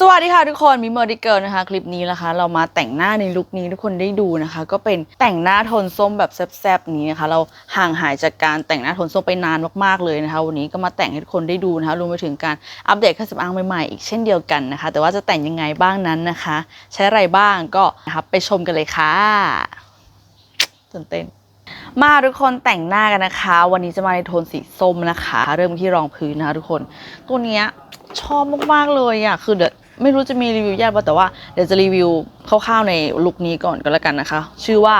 สวัสดีค่ะทุกคนมิเมอร์ดิเกิลนะคะ คลิปนี้นะคะ เรามาแต่งหน้าในลุคนี้ทุกคนได้ดูนะคะ ก็เป็นแต่งหน้าโทนส้มแบบแซ่บๆนี้นะคะ เราห่างหายจากการแต่งหน้าโทนส้มไปนานมากๆเลยนะคะ วันนี้ก็มาแต่งให้ทุกคนได้ดูนะคะรวมไปถึงการอัปเดตเครื่องสำอางใหม่ๆอีกเช่นเดียวกันนะคะ แต่ว่าจะแต่งยังไงบ้างนั้นนะคะ ใช้อะไรบ้างก็นะคะไปชมกันเลยค่ะตื่นเต้นมาทุกคนแต่งหน้ากันนะคะ วันนี้จะมาในโทนสีส้มนะคะ เริ่มที่รองพื้นนะคะทุกคน ตัวเนี้ยชอบมากๆเลยอะคือเดี๋ยว ไม่รู้จะมีรีวิวยากป่ะแต่ว่าเดี๋ยวจะรีวิวคร่าวๆในลุคนี้ก่อนก็แล้วกันนะคะ ชื่อว่า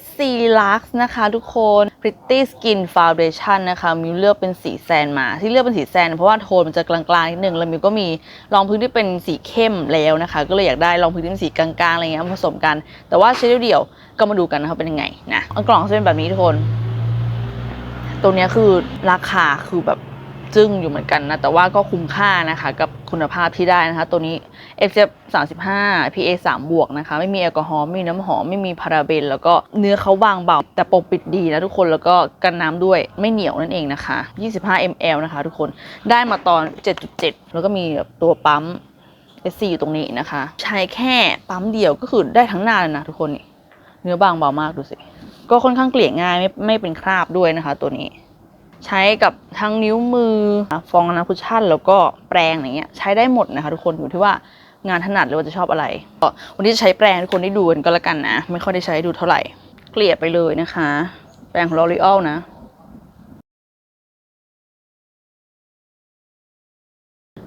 SC Lux นะคะทุกคน Pretty Skin Foundation นะคะมิวเลือกเป็นสีแซนมา ที่เลือกเป็นสีแซน เพราะว่าโทนมันจะกลางๆนิดนึงแล้วมิวก็มีรองพื้นที่เป็นสีเข้มแล้วนะคะ ก็เลยอยากได้รองพื้นที่เป็นสีกลางๆอะไรเงี้ยผสมกัน แต่ว่าใช้เดี่ยวๆก็มาดูกันนะคะเป็นยังไงนะกล่องจะเป็นแบบนี้ทุกคน ตัวนี้คือราคาคือแบบ จึ้งอยู่เหมือนกันนะ แต่ว่าก็คุ้มค่านะคะกับคุณภาพที่ได้นะคะ ตัวนี้ FF 35 PA 3บวกนะคะ ไม่มีแอลกอฮอล์ไม่มีน้ำหอม ไม่มีพาราเบน แล้วก็เนื้อเขาบางเบา แต่ปกปิดดีนะทุกคนแล้วก็กันน้ำด้วยไม่เหนียวนั่นเองนะคะ 25 ml นะคะ ทุกคนได้มาตอน 7.7 แล้วก็มีแบบตัวปั๊ม SC อยู่ตรงนี้นะคะ ใช้แค่ปั๊มเดียวก็คือได้ทั้งหน้าเลยนะทุกคนนี่เนื้อบางเบามากดูสิก็ค่อนข้างเกลี่ยง่ายไม่ไม่เป็นคราบด้วยนะคะ ตัวนี้ ใช้กับทั้งนิ้วมือ ฟองน้ำคุชชั่น แล้วก็แปรงอย่างเงี้ยใช้ได้หมดนะคะทุกคนอยู่ที่ว่างานถนัดหรือว่าจะชอบอะไรก็วันนี้จะใช้แปรงทุกคนได้ดูกันก็แล้วกันนะ ไม่ค่อยได้ใช้ดูเท่าไหร่ เกลี่ยไปเลยนะคะ แปรงของ L'Oreal นะ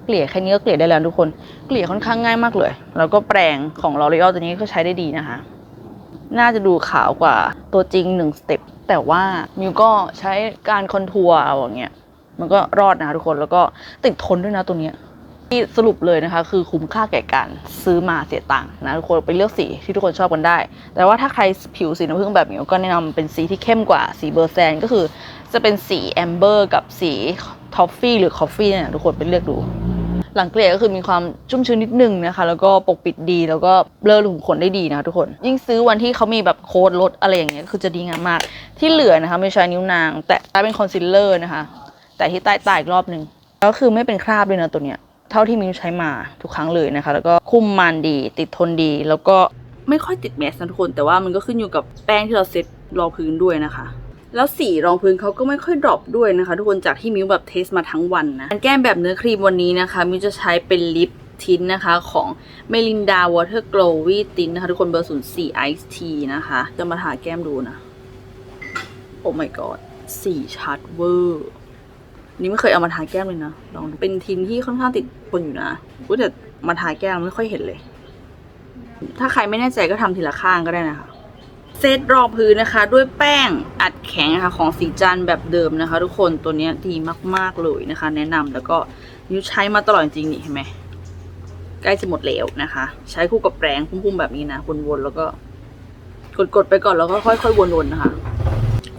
เกลี่ยแค่นี้ก็เกลี่ยได้แล้วทุกคน เกลี่ยค่อนข้างง่ายมากเลย แล้วก็แปรงของ L'Oreal ตัวนี้ก็ใช้ได้ดีนะคะ น่าจะดูขาวกว่าตัวจริงหนึ่งสเต็ปแต่ว่ามิวก็ใช้การคอนทัวร์เอาอย่างเงี้ยมันก็รอดนะคะทุกคนแล้วก็ติดทนด้วยนะตัวเนี้ยที่สรุปเลยนะคะ คือคุ้มค่าแก่การซื้อมาเสียตังค์นะทุกคนไปเลือกสีที่ทุกคนชอบกันได้ แต่ว่าถ้าใครผิวสีน้ำผึ้งแบบมิวก็แนะนำเป็นสีที่เข้มกว่าสีเบอร์แซนก็คือจะเป็นสีแอมเบอร์กับสีทอฟฟี่หรือคอฟฟี่เนี่ยทุกคนไปเลือกดู หลังเกลี่ยก็คือมีความชุ่มชื้นนิดนึงนะคะ แล้วก็ปกปิดดี แล้วก็เบลอหลุมขนได้ดีนะคะทุกคน ยิ่งซื้อวันที่เขามีแบบโค้ดลดอะไรอย่างเงี้ยคือจะดีงามมาก ที่เหลือนะคะไม่ใช้นิ้วนาง แต่ใช้เป็นคอนซีลเลอร์นะคะ แต่ที่ใต้ตาอีกรอบหนึ่งก็คือไม่เป็นคราบด้วยนะตัวเนี้ยเท่าที่มิ้วใช้มาทุกครั้งเลยนะคะ แล้วก็คุมมันดี ติดทนดี แล้วก็ไม่ค่อยติดแมสนะทุกคน แต่ว่ามันก็ขึ้นอยู่กับแป้งที่เราเซ็ตรองพื้นด้วยนะคะ แล้วสีรองพื้นเขาก็ไม่ค่อยดรอปด้วยนะคะ ทุกคนจากที่มิวแบบเทสมาทั้งวันนะการแก้มแบบเนื้อครีมวันนี้นะคะมิวจะใช้เป็นลิปทินนะคะของเมลินดาวอเตอร์โกลวี่ตินนะคะ ทุกคนเบอร์ศูนย์สี่ไอซ์ทีนะคะ จะมาทาแก้มดูนะ โอ้ my god สีชัดเวอร์นี่ไม่เคยเอามาทาแก้มเลยนะ ลองเป็นทินที่ค่อนข้างติดคนอยู่นะกูแต่มาทาแก้มไม่ค่อยเห็นเลย ถ้าใครไม่แน่ใจก็ทำทีละข้างก็ได้นะคะ เซตรองพื้นนะคะ ด้วยแป้งอัดแข็งนะคะของสีจันแบบเดิมนะคะ ทุกคนตัวนี้ดีมากๆเลยนะคะ แนะนำแล้วก็นิ้วใช้มาตลอดจริงนี่เห็นไหมใกล้จะหมดแล้วนะคะ ใช้คู่กับแปรงพุ่มๆแบบนี้นะวนๆแล้วก็ กดๆไปก่อนแล้วก็ค่อยๆวนๆนะคะ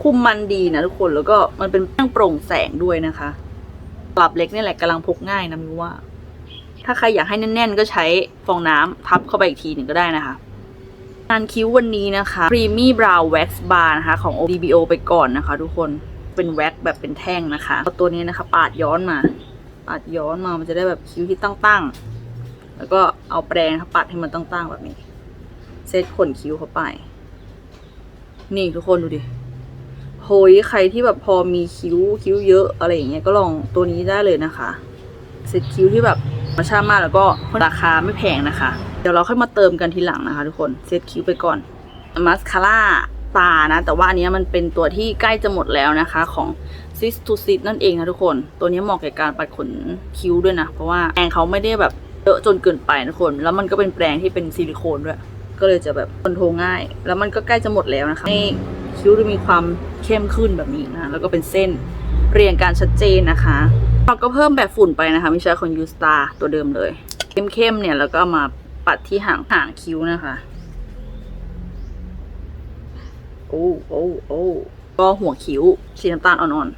คุมมันดีนะทุกคนแล้วก็มันเป็นแป้งโปร่งแสงด้วยนะคะกลับเล็กนี่แหละกำลังพกง่ายนะมิวว่า ถ้าใครอยากให้แน่น ๆ ก็ใช้ฟองน้ำทับเข้าไปอีกทีหนึ่งก็ได้นะคะ งานคิ้ววันนี้นะคะ Creamy Brow Wax Bar นะคะของ DBO ไปก่อนนะคะ ทุกคนเป็นแว็กแบบเป็นแท่งนะคะเอาตัวนี้นะคะ ปาดย้อนมา ปาดย้อนมามันจะได้แบบคิ้วที่ตั้งๆ แล้วก็เอาแปรงนะคะปัดให้มันตั้งๆแบบนี้ เซตขนคิ้วเข้าไป นี่ทุกคนดูดิโหยใครที่แบบพอมีคิ้วคิ้วเยอะอะไรอย่างเงี้ยก็ลองตัวนี้ได้เลยนะคะ เซตคิ้วที่แบบธรรมชาติมากแล้วก็ราคาไม่แพงนะคะ เดี๋ยวเราค่อยมาเติมกันทีหลังนะคะทุกคนเซตคิ้วไปก่อนมาสคาร่าตานะ แต่ว่าอันนี้มันเป็นตัวที่ใกล้จะหมดแล้วนะคะของ Sis to Sis นั่นเองนะทุกคน ตัวนี้เหมาะกับการปัดขนคิ้วด้วยนะ เพราะว่าแปรงเขาไม่ได้แบบเยอะจนเกินไปนะทุกคน แล้วมันก็เป็นแปรงที่เป็นซิลิโคนด้วย ก็เลยจะแบบคอนโทรง่าย แล้วมันก็ใกล้จะหมดแล้วนะคะให้คิ้วจะมีความเข้มขึ้นแบบนี้นะแล้วก็เป็นเส้นเรียงการชัดเจนนะคะเราก็เพิ่มแบบฝุ่นไปนะคะไม่ใช่ของยูสตาตัวเดิมเลย เข้มๆเนี่ยแล้วก็มา ปัดที่หางหางคิ้วนะคะ โอ้โอ้โอ้ก็หัวคิ้วสีน้ำตาลอ่อน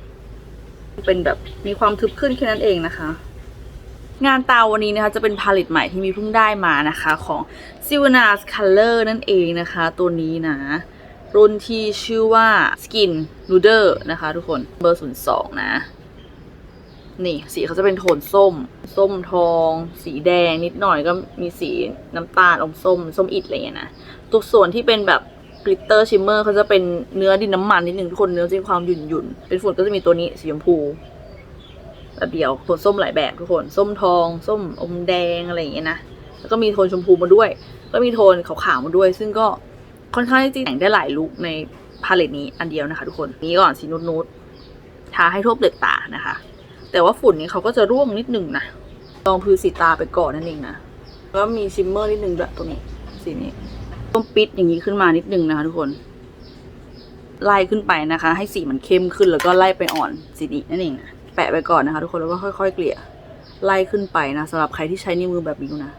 ๆ เป็นแบบมีความทึบขึ้นแค่นั้นเองนะคะ งานตาวันนี้นะคะจะเป็นพาเลตใหม่ที่มีเพิ่งได้มานะคะ ของ s i l v a n a s Color นั่นเองนะคะ ตัวนี้นะ รุ่นที่ชื่อว่า Skin Nuder นะคะทุกคนเบอร์ 02 นะ นี่สีเขาจะเป็นโทนส้ม ส้มทอง สีแดงนิดหน่อยก็มีสีน้ำตาลอมส้ม ส้มอิดอะไรอย่างเงี้ยนะตัวส่วนที่เป็นแบบกลิตเตอร์ชิมเมอร์เขาจะเป็นเนื้อดินน้ำมันนิดนึงทุกคนเนื้อจะมีความหยุ่นหยุ่นเป็นฝุ่นก็จะมีตัวนี้สีชมพูแบบเดียวโทนส้มหลายแบบทุกคน ส้มทอง ส้มอมแดงอะไรอย่างเงี้ยนะแล้วก็มีโทนชมพูมาด้วย ก็มีโทนขาวๆมาด้วย ซึ่งก็ค่อนข้างที่จะแต่งได้หลายลุคในพาเลตนี้อันเดียวนะคะ ทุกคนนี้ก่อนสีนูดๆทาให้ทั่วเปลือกตานะคะ แต่ว่าฝุ่นนี้เขาก็จะร่วงนิดนึงนะลองพื้นสีตาไปก่อนนั่นเองนะแล้วมีชิมเมอร์นิดนึงด้วยตรงนี้สีนี้ต้มปิดอย่างนี้ขึ้นมานิดนึงนะคะทุกคน ไล่ขึ้นไปนะคะ ให้สีมันเข้มขึ้นแล้วก็ไล่ไปอ่อนสีนี้นั่นเองนะแปะไปก่อนนะคะ ทุกคนแล้วก็ค่อย ๆ เกลี่ยไล่ขึ้นไปนะสำหรับใครที่ใช้นิ้วมือแบบนิ้นะ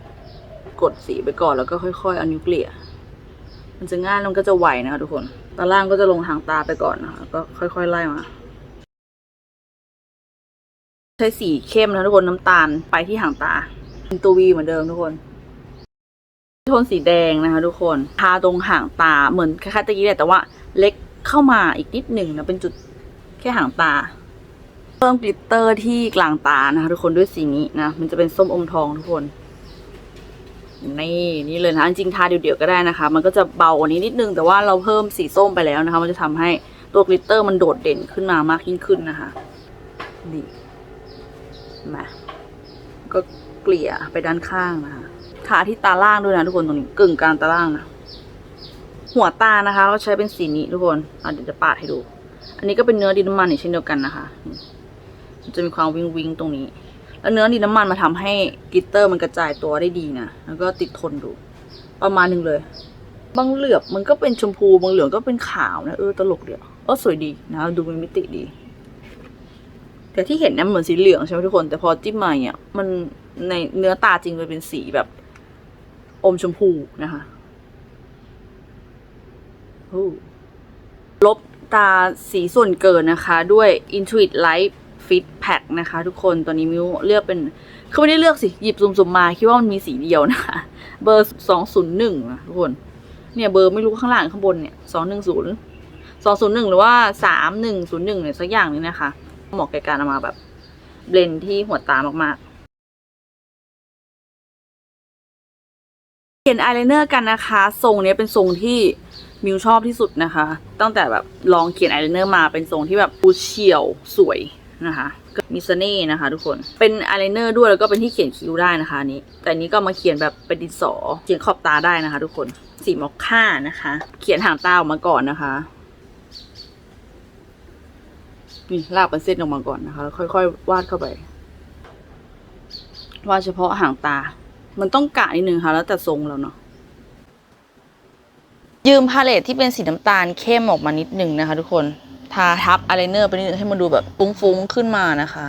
กดสีไปก่อนแล้วก็ค่อยๆเอานิ้วเกลี่ยมันจะง่ายแล้วมันก็จะไหวนะคะทุกคนตาล่างก็จะลงทางตาไปก่อนนะคะก็ค่อย ๆ ไล่มา ใช้สีเข้มนะทุกคนน้ำตาลไปที่หางตา เป็นตัววีเหมือนเดิมทุกคนโทนสีแดงนะคะ ทุกคนทาตรงหางตาเหมือนคล้ายๆตะกี้แหละแต่ว่าเล็กเข้ามาอีกนิดหนึ่งนะเป็นจุดแค่หางตา เพิ่มกลิตเตอร์ที่กลางตานะคะ ทุกคนด้วยสีนี้นะมันจะเป็นส้มอมทองทุกคนนี่นี่เลยนะจริงๆทาเดี่ยวๆก็ได้นะคะ มันก็จะเบากว่านี้นิดนึงแต่ว่าเราเพิ่มสีส้มไปแล้วนะคะ มันจะทำให้ตัวกลิตเตอร์มันโดดเด่นขึ้นมามากยิ่งขึ้นนะคะนี่ มาก็เกลี่ยไปด้านข้างนะคะทาที่ตาล่างด้วยนะทุกคนตรงนี้กึ่งกลางตาล่างนะหัวตานะคะเราใช้เป็นสีนี้ทุกคนเดี๋ยวจะปาดให้ดู อันนี้ก็เป็นเนื้อดินน้ำมันอีกเช่นเดียวกันนะคะจะมีความวิงวิงตรงนี้ แล้วเนื้อดินน้ำมันมาทำให้กิตเตอร์มันกระจายตัวได้ดีนะแล้วก็ติดทนดู ประมาณหนึ่งเลยบางเหลือบมันก็เป็นชมพูบางเหลือบก็เป็นขาวนะเออตลกเดียวเออสวยดีนะดูเป็นมิติดี แต่ที่เห็นเนี่ยเหมือนสีเหลืองใช่ไหมทุกคน แต่พอจิ้มมาเนี่ยมันในเนื้อตาจริงมันเป็นสีแบบอมชมพูนะคะลบตาสีส่วนเกินนะคะ ด้วย Intuit Light Fit Pack นะคะ ทุกคนตอนนี้มิวเลือกเป็นคือไม่ได้เลือกสิ หยิบสุ่มๆมา คิดว่ามันมีสีเดียวนะคะ เบอร์สองศูนย์หนึ่งนะทุกคน เนี่ยเบอร์ไม่รู้ข้างล่างข้างบนเนี่ยสองหนึ่งศูนย์สองศูนย์หนึ่งหรือว่าสามหนึ่งศูนย์หนึ่งเนี่ยสักอย่างนึงนะคะ เหมาะแก่การเอามาแบบเบลนที่หัวตามากๆ เขียนอายไลเนอร์กันนะคะ ทรงนี้เป็นทรงที่มิวชอบที่สุดนะคะ ตั้งแต่แบบลองเขียนอายไลเนอร์มาเป็นทรงที่แบบดูเฉียวสวยนะคะก็มีเสน่ห์นะคะทุกคน เป็นอายไลเนอร์ด้วยแล้วก็เป็นที่เขียนคิ้วได้นะคะนี้ แต่นนี้ก็มาเขียนแบบเป็นดินสอ เขียนขอบตาได้นะคะ ทุกคน สีมอคค่านะคะ เขียนหางตาออกมาก่อนนะคะ นี่ลากเป็นเส้นออกมาก่อนนะคะแล้วค่อยๆ วาดเข้าไป วาดเฉพาะหางตา มันต้องกะนิดนึงค่ะ แล้วแต่ทรงเราเนาะยืมพาเลทที่เป็นสีน้ำตาลเข้มออกมานิดหนึ่งนะคะ ทุกคนทาทับอายไลเนอร์ไปนิดนึงให้มันดูแบบฟุ้งๆขึ้นมานะคะ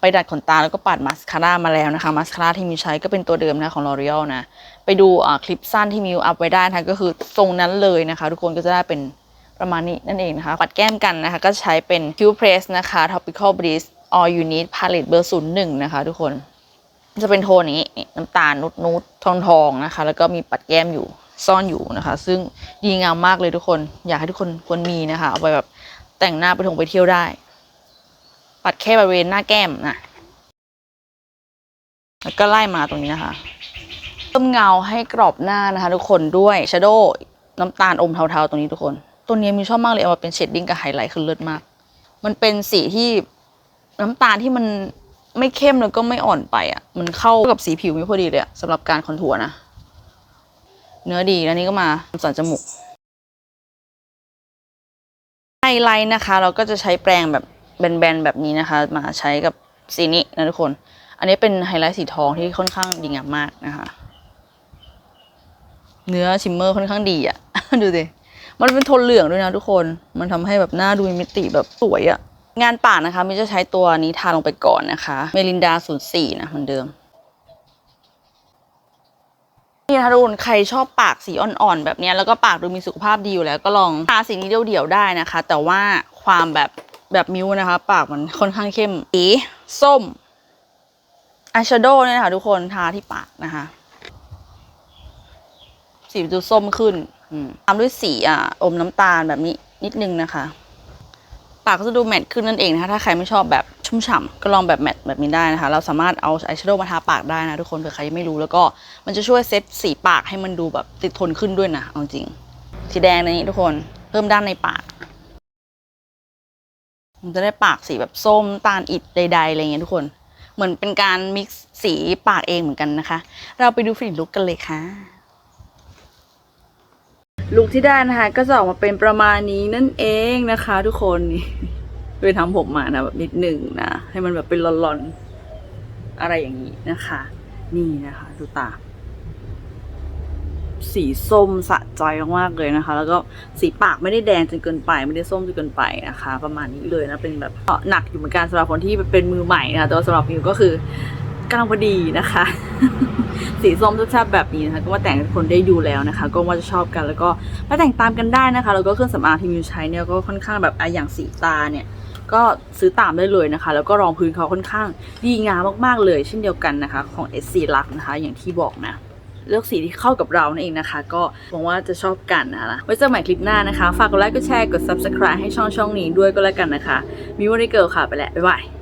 ไปดัดขนตาแล้วก็ปัดมาสคาร่ามาแล้วนะคะมาสคาร่าที่มิวใช้ก็เป็นตัวเดิมนะของ L'Oreal นะ ไปดูอ่าคลิปสั้นที่มิวอัพไว้ได้นะคะก็คือทรงนั้นเลยนะคะ ทุกคนก็จะได้เป็น ประมาณนี้นั่นเองนะคะ ปัดแก้มกันนะคะ ก็ใช้เป็น Q Press นะคะ Topical Breeze All You Need Palette เบอร์ศูนย์หนึ่งนะคะทุกคนจะเป็นโทนนี้นี่น้ำตาลนุดนุดทองทองนะคะ แล้วก็มีปัดแก้มอยู่ซ่อนอยู่นะคะ ซึ่งดีงามมากเลยทุกคน อยากให้ทุกคนควรมีนะคะ เอาไปแบบแต่งหน้าไปท่องไปเที่ยวได้ ปัดแค่บริเวณหน้าแก้มนะแล้วก็ไล่มาตรงนี้นะคะเพิ่มเงาให้กรอบหน้านะคะ ทุกคนด้วยชาโดว์น้ำตาลอมเทาๆตรงนี้ทุกคน ตัวนี้มีชอบมากเลยเอามาเป็นเชดดิ้งกับไฮไลท์คือเลิศมาก มันเป็นสีที่น้ำตาลที่มันไม่เข้มแล้วก็ไม่อ่อนไปอะ มันเข้ากับสีผิวไม่พอดีเลยอะสำหรับการคอนทัวร์นะ เนื้อดีแล้วนี่ก็มาสันจมูกไฮไลท์นะคะ เราก็จะใช้แปรงแบบแบนๆแบบนี้นะคะ มาใช้กับสีนี้นะทุกคน อันนี้เป็นไฮไลท์สีทองที่ค่อนข้างดีงามมากนะคะ เนื้อชิมเมอร์ค่อนข้างดีอะดูสิ มันเป็นโทนเหลืองด้วยนะทุกคน มันทำให้แบบหน้าดูมีมิติแบบสวยอะงานปากนะคะมินจะใช้ตัวนี้ทาลงไปก่อนนะคะเมลินดา04นะเหมือนเดิมนี่นะคะทุกคนใครชอบปากสีอ่อนๆ แบบนี้แล้วก็ปากดูมีสุขภาพดีอยู่แล้วก็ลองทาสีนี้เดี่ยวๆได้นะคะ แต่ว่าความแบบแบบมิวนะคะ ปากมันค่อนข้างเข้มสีส้มอายแชโดว์เนี่ยนะคะทุกคนทาที่ปากนะคะ สีดูส้มขึ้น ตามด้วยสีอะอมน้ำตาลแบบนี้นิดนึงนะคะ ปากก็จะดูแมตต์ขึ้นนั่นเองนะคะ ถ้าใครไม่ชอบแบบชุ่มฉ่ำก็ลองแบบแมตต์แบบนี้ได้นะคะ เราสามารถเอาอายแชโดว์มาทาปากได้นะทุกคนเผื่อใครยังไม่รู้แล้วก็มันจะช่วยเซตสีปากให้มันดูแบบติดทนขึ้นด้วยนะเอาจริง สีแดงในนี้ทุกคนเพิ่มด้านในปากมันจะได้ปากสีแบบส้มตาลอิดใดๆอะไรเงี้ยทุกคน เหมือนเป็นการมิกซ์สีปากเองเหมือนกันนะคะ เราไปดูฟินิชลุกกันเลยค่ะ ลุคที่ได้นะคะ ก็จะออกมาเป็นประมาณนี้นั่นเองนะคะ ทุกคนนี่ไปทำผมมานะแบบนิดหนึ่งนะ ให้มันแบบเป็นลอนๆ อะไรอย่างนี้นะคะ นี่นะคะ ดูตา สีส้มสะใจมากๆเลยนะคะ แล้วก็สีปากไม่ได้แดงจนเกินไป ไม่ได้ส้มจนเกินไปนะคะ ประมาณนี้เลยนะเป็นแบบหนักอยู่เหมือนกันสำหรับคนที่เป็นมือใหม่นะคะแต่ว่าสำหรับมิวก็คือกำลังพอดีนะคะ สีส้มแซ่บๆแบบนี้นะคะก็มาแต่งคนได้ดูแล้วนะคะ ก็ว่าจะชอบกันแล้วก็มาแต่งตามกันได้นะคะ แล้วก็เครื่องสำอางที่มิวใช้เนี่ยก็ค่อนข้างแบบอะอย่างสีตาเนี่ยก็ซื้อตามได้เลยนะคะ แล้วก็รองพื้นเขาค่อนข้างดีงามมากๆเลย เช่นเดียวกันนะคะของ SC Lux นะคะ อย่างที่บอกนะ เลือกสีที่เข้ากับเรานั่นเองนะคะ ก็หวังว่าจะชอบกันนะไว้เจอกันใหม่คลิปหน้านะคะ ฝากกดไลค์กดแชร์กด subscribe ให้ช่องช่องนี้ด้วยก็แล้วกันนะคะ มีวันนี้เกิลค่ะไปแล้วบ๊ายบาย